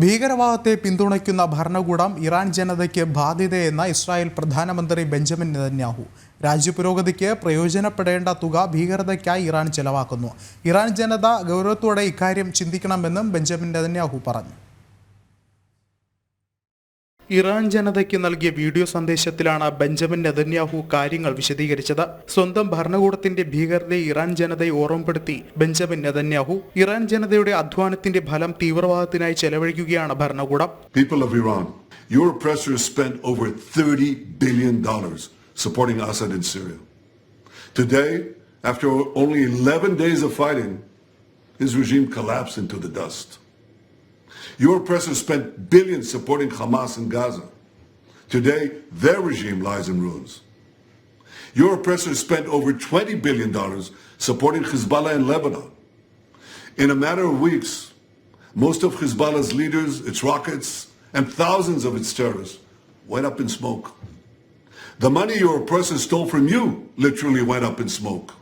ഭീകരവാദത്തെ പിന്തുണയ്ക്കുന്ന ഭരണകൂടം ഇറാൻ ജനതയ്ക്ക് ബാധ്യതയെന്ന ഇസ്രായേൽ പ്രധാനമന്ത്രി ബെഞ്ചമിൻ നെതന്യാഹു. രാജ്യപുരോഗതിക്ക് പ്രയോജനപ്പെടേണ്ട തുക ഭീകരതയ്ക്കായി ഇറാൻ ചെലവാക്കുന്നു. ഇറാൻ ജനത ഗൗരവത്തോടെ ഇക്കാര്യം ചിന്തിക്കണമെന്നും ബെഞ്ചമിൻ നെതന്യാഹു പറഞ്ഞു. ഇറാൻ ജനതയ്ക്ക് നൽകിയ വീഡിയോ സന്ദേശത്തിലാണ് ബെഞ്ചമിൻ നെതന്യാഹു കാര്യങ്ങൾ വിശദീകരിച്ചത് സ്വന്തം ഭരണകൂടത്തിന്റെ ഭീകരതയെ ഇറാൻ ജനതയെ ഓർമ്മപ്പെടുത്തി ബെഞ്ചമിൻ നെതന്യാഹു ഇറാൻ ജനതയുടെ അധ്വാനത്തിന്റെ ഫലം തീവ്രവാദത്തിനായി ചെലവഴിക്കുകയാണ് ഭരണകൂടം People of Iran, your oppressors spent over $30 billion supporting Assad in Syria. Today, after only 11 days of fighting, his regime collapsed into the dust. Your oppressors spent billions supporting Hamas in Gaza. Today, their regime lies in ruins. Your oppressors spent over $20 billion supporting Hezbollah in Lebanon. In a matter of weeks, most of Hezbollah's leaders, its rockets, and thousands of its terrorists went up in smoke. The money your oppressors stole from you literally went up in smoke.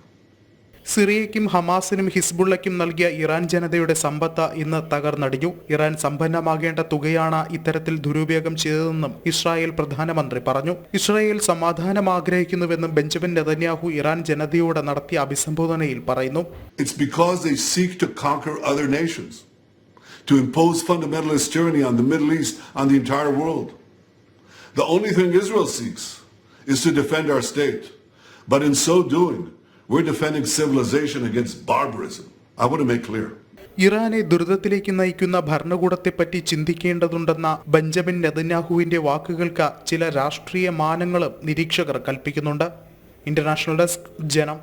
സിറിയയ്ക്കും ഹമാസിനും ഹിസ്ബുള്ളയ്ക്കും നൽകിയ Iran ജനതയുടെ സമ്പത്ത് ഇന്ന് തകർന്നടിഞ്ഞു Iran സമ്പന്നമാകേണ്ട തുകയാണ് ഇത്തരത്തിൽ ദുരുപയോഗം ചെയ്തതെന്നും Israel പ്രധാനമന്ത്രി പറഞ്ഞു Israel സമാധാനം ആഗ്രഹിക്കുന്നുവെന്നും ബെഞ്ചമിൻ നെതന്യാഹു ഇറാൻ ജനതയോട് നടത്തിയ അഭിസംബോധനയിൽ പറയുന്നു It's because they seek to conquer other nations, to impose fundamentalist tyranny on the Middle East, on the entire world. The only thing Israel seeks is to defend our state. But in so doing, we're defending civilization against barbarism. I want to make clear. ഇറാനെ ദുരിതത്തിലേക്ക് നയിക്കുന്ന ഭരണകൂടത്തെപ്പറ്റി ചിന്തിക്കേണ്ടതുണ്ടെന്ന Benjamin നെതന്യാഹുവിന്റെ വാക്കുകൾക്ക് ചില രാഷ്ട്രീയ മാനങ്ങളും നിരീക്ഷകർ കൽപ്പിക്കുന്നുണ്ട് international desk ജനം